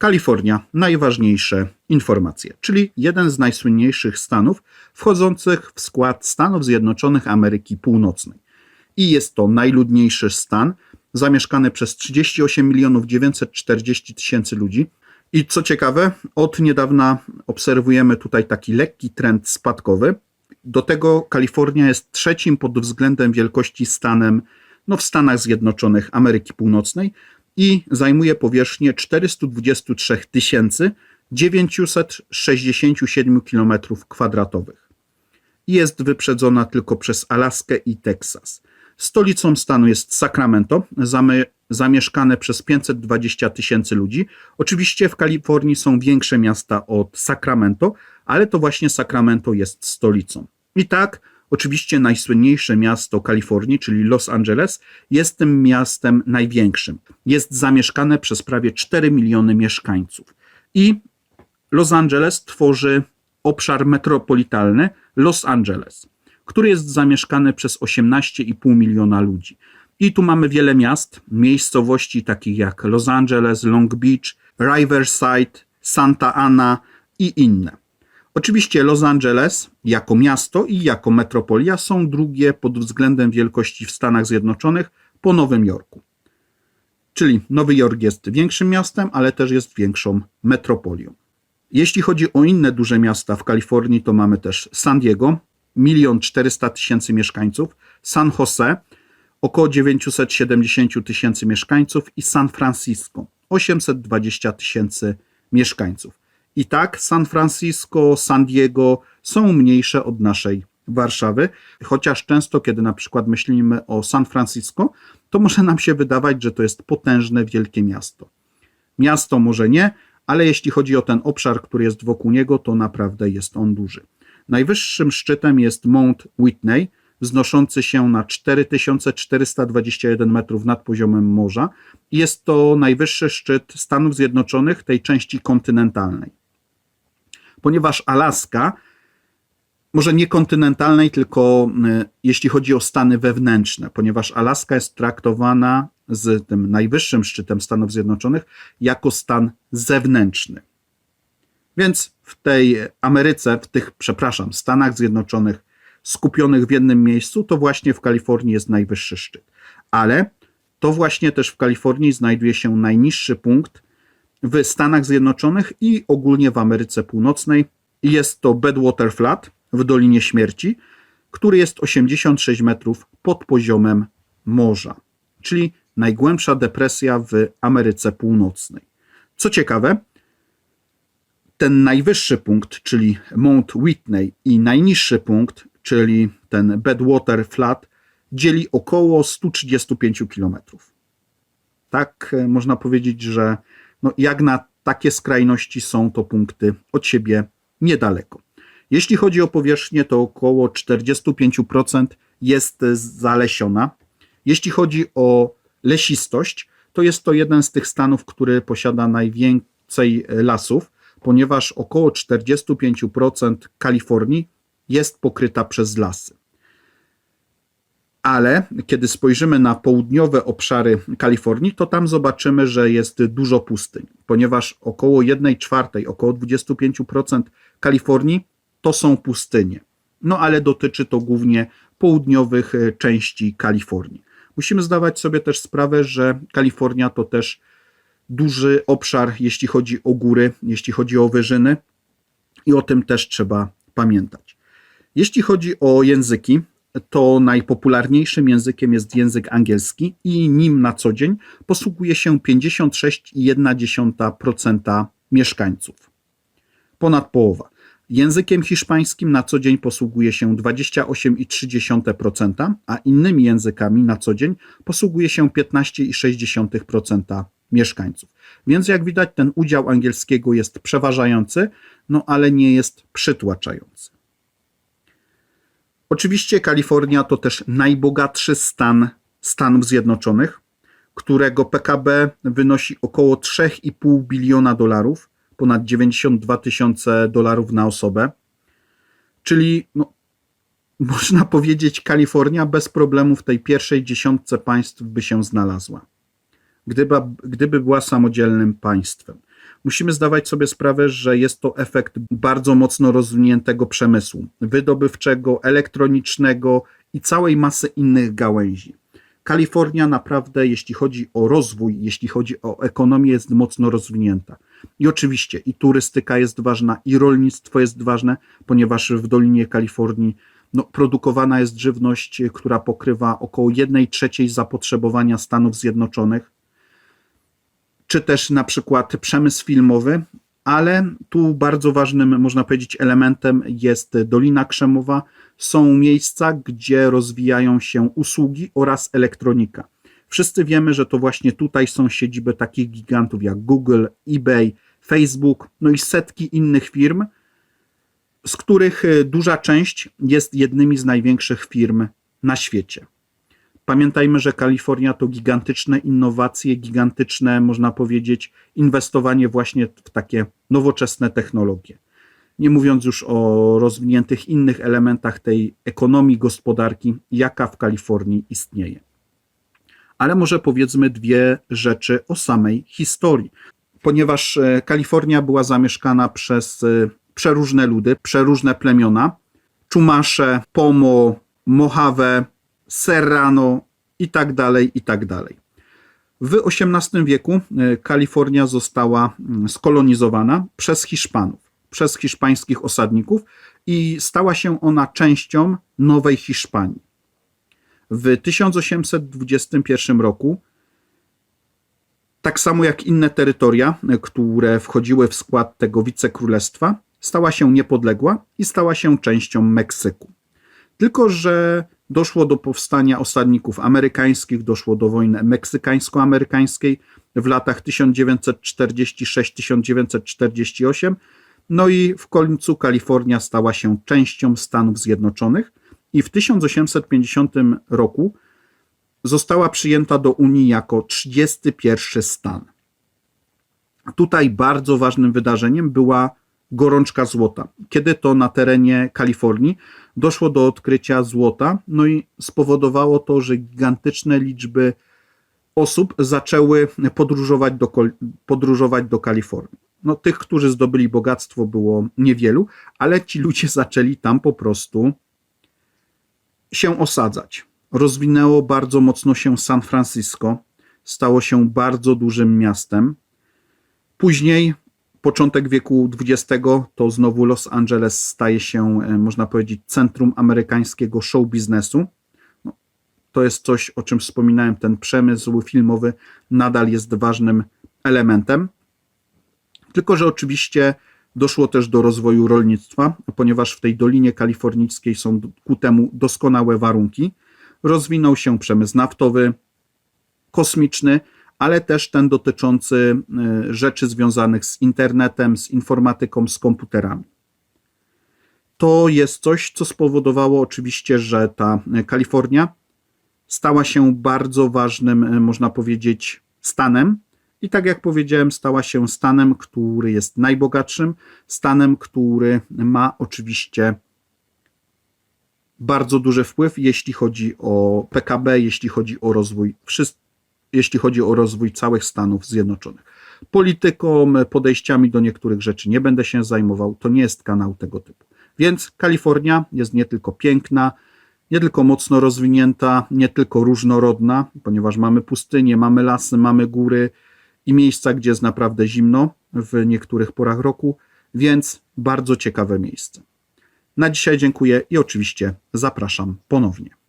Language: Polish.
Kalifornia, najważniejsze informacje, czyli jeden z najsłynniejszych stanów wchodzących w skład Stanów Zjednoczonych Ameryki Północnej. I jest to najludniejszy stan, zamieszkany przez 38 milionów 940 tysięcy ludzi. I co ciekawe, od niedawna obserwujemy tutaj taki lekki trend spadkowy. Do tego Kalifornia jest trzecim pod względem wielkości stanem no, w Stanach Zjednoczonych Ameryki Północnej i zajmuje powierzchnię 423 967 km2. Jest wyprzedzona tylko przez Alaskę i Teksas. Stolicą stanu jest Sacramento, zamieszkane przez 520 tysięcy ludzi. Oczywiście w Kalifornii są większe miasta od Sacramento, ale to właśnie Sacramento jest stolicą. I tak, oczywiście najsłynniejsze miasto Kalifornii, czyli Los Angeles, jest tym miastem największym. Jest zamieszkane przez prawie 4 miliony mieszkańców. I Los Angeles tworzy obszar metropolitalny Los Angeles, który jest zamieszkany przez 18,5 miliona ludzi. I tu mamy wiele miast, miejscowości takich jak Los Angeles, Long Beach, Riverside, Santa Ana i inne. Oczywiście Los Angeles jako miasto i jako metropolia są drugie pod względem wielkości w Stanach Zjednoczonych po Nowym Jorku. Czyli Nowy Jork jest większym miastem, ale też jest większą metropolią. Jeśli chodzi o inne duże miasta w Kalifornii, to mamy też San Diego, 1 400 tysięcy mieszkańców, San Jose, około 970 tysięcy mieszkańców i San Francisco, 820 tysięcy mieszkańców. I tak San Francisco, San Diego są mniejsze od naszej Warszawy, chociaż często, kiedy na przykład myślimy o San Francisco, to może nam się wydawać, że to jest potężne, wielkie miasto. Miasto może nie, ale jeśli chodzi o ten obszar, który jest wokół niego, to naprawdę jest on duży. Najwyższym szczytem jest Mount Whitney, wznoszący się na 4421 metrów nad poziomem morza. Jest to najwyższy szczyt Stanów Zjednoczonych tej części kontynentalnej. Ponieważ Alaska, może nie kontynentalnej, tylko y, jeśli chodzi o stany wewnętrzne, ponieważ Alaska jest traktowana z tym najwyższym szczytem Stanów Zjednoczonych jako stan zewnętrzny. Więc w tej Ameryce, w tych, przepraszam, Stanach Zjednoczonych skupionych w jednym miejscu, to właśnie w Kalifornii jest najwyższy szczyt. Ale to właśnie też w Kalifornii znajduje się najniższy punkt w Stanach Zjednoczonych i ogólnie w Ameryce Północnej. Jest to Bedwater Flat w Dolinie Śmierci, który jest 86 metrów pod poziomem morza, czyli najgłębsza depresja w Ameryce Północnej. Co ciekawe, ten najwyższy punkt, czyli Mount Whitney i najniższy punkt, czyli ten Bedwater Flat, dzieli około 135 km. Tak e, można powiedzieć, że no jak na takie skrajności są to punkty od siebie niedaleko. Jeśli chodzi o powierzchnię, to około 45% jest zalesiona. Jeśli chodzi o lesistość, to jest to jeden z tych stanów, który posiada najwięcej lasów, ponieważ około 45% Kalifornii jest pokryta przez lasy. Ale kiedy spojrzymy na południowe obszary Kalifornii, to tam zobaczymy, że jest dużo pustyń, ponieważ około 1 czwartej, około 25% Kalifornii to są pustynie. No ale dotyczy to głównie południowych e, części Kalifornii. Musimy zdawać sobie też sprawę, że Kalifornia to też duży obszar, jeśli chodzi o góry, jeśli chodzi o wyżyny, i o tym też trzeba pamiętać. Jeśli chodzi o języki, to najpopularniejszym językiem jest język angielski i nim na co dzień posługuje się 56,1% mieszkańców. Ponad połowa. Językiem hiszpańskim na co dzień posługuje się 28,3%, a innymi językami na co dzień posługuje się 15,6% mieszkańców. Więc jak widać, ten udział angielskiego jest przeważający, no ale nie jest przytłaczający. Oczywiście Kalifornia to też najbogatszy stan Stanów Zjednoczonych, którego PKB wynosi około 3,5 biliona dolarów, ponad 92 tysiące dolarów na osobę. Czyli no, można powiedzieć, Kalifornia bez problemu w tej pierwszej dziesiątce państw by się znalazła, gdyby, gdyby była samodzielnym państwem. Musimy zdawać sobie sprawę, że jest to efekt bardzo mocno rozwiniętego przemysłu wydobywczego, elektronicznego i całej masy innych gałęzi. Kalifornia naprawdę, jeśli chodzi o rozwój, jeśli chodzi o ekonomię, jest mocno rozwinięta. I oczywiście i turystyka jest ważna, i rolnictwo jest ważne, ponieważ w Dolinie Kalifornii no, produkowana jest żywność, która pokrywa około 1 trzeciej zapotrzebowania Stanów Zjednoczonych, czy też na przykład przemysł filmowy, ale tu bardzo ważnym, można powiedzieć, elementem jest Dolina Krzemowa. Są miejsca, gdzie rozwijają się usługi oraz elektronika. Wszyscy wiemy, że to właśnie tutaj są siedziby takich gigantów jak Google, eBay, Facebook, no i setki innych firm, z których duża część jest jednymi z największych firm na świecie. Pamiętajmy, że Kalifornia to gigantyczne innowacje, gigantyczne, można powiedzieć, inwestowanie właśnie w takie nowoczesne technologie. Nie mówiąc już o rozwiniętych innych elementach tej ekonomii, gospodarki, jaka w Kalifornii istnieje. Ale może powiedzmy dwie rzeczy o samej historii, ponieważ e, Kalifornia była zamieszkana przez e, przeróżne ludy, przeróżne plemiona. Czumasze, Pomo, Mojave, Serrano i tak dalej, i tak dalej. W XVIII wieku e, Kalifornia została mm, skolonizowana przez Hiszpanów, przez hiszpańskich osadników i stała się ona częścią Nowej Hiszpanii. W 1821 roku, tak samo jak inne terytoria, e, które wchodziły w skład tego wicekrólestwa, stała się niepodległa i stała się częścią Meksyku. Tylko, że doszło do powstania osadników amerykańskich, doszło do wojny meksykańsko-amerykańskiej w latach 1946-1948. No i w końcu Kalifornia stała się częścią Stanów Zjednoczonych i w 1850 roku została przyjęta do Unii jako 31 stan. Tutaj bardzo ważnym wydarzeniem była gorączka złota. Kiedy to na terenie Kalifornii doszło do odkrycia złota, no i spowodowało to, że gigantyczne liczby osób zaczęły podróżować do, podróżować do Kalifornii. No, tych, którzy zdobyli bogactwo, było niewielu, ale ci ludzie zaczęli tam po prostu się osadzać. Rozwinęło bardzo mocno się San Francisco, stało się bardzo dużym miastem. Później początek wieku XX to znowu Los Angeles staje się, e, można powiedzieć, centrum amerykańskiego show biznesu. No, to jest coś, o czym wspominałem, ten przemysł filmowy nadal jest ważnym elementem. Tylko, że oczywiście doszło też do rozwoju rolnictwa, ponieważ w tej Dolinie Kalifornijskiej są ku temu doskonałe warunki. Rozwinął się przemysł naftowy, kosmiczny, ale też ten dotyczący y, rzeczy związanych z internetem, z informatyką, z komputerami. To jest coś, co spowodowało oczywiście, że ta Kalifornia stała się bardzo ważnym, y, można powiedzieć, stanem. I tak jak powiedziałem, stała się stanem, który jest najbogatszym, stanem, który ma oczywiście bardzo duży wpływ, jeśli chodzi o PKB, jeśli chodzi o rozwój wszystkich jeśli chodzi o rozwój całych Stanów Zjednoczonych. Polityką, podejściami do niektórych rzeczy nie będę się zajmował, to nie jest kanał tego typu. Więc Kalifornia jest nie tylko piękna, nie tylko mocno rozwinięta, nie tylko różnorodna, ponieważ mamy pustynie, mamy lasy, mamy góry i miejsca, gdzie jest naprawdę zimno w niektórych porach roku, więc bardzo ciekawe miejsce. Na dzisiaj dziękuję i oczywiście zapraszam ponownie.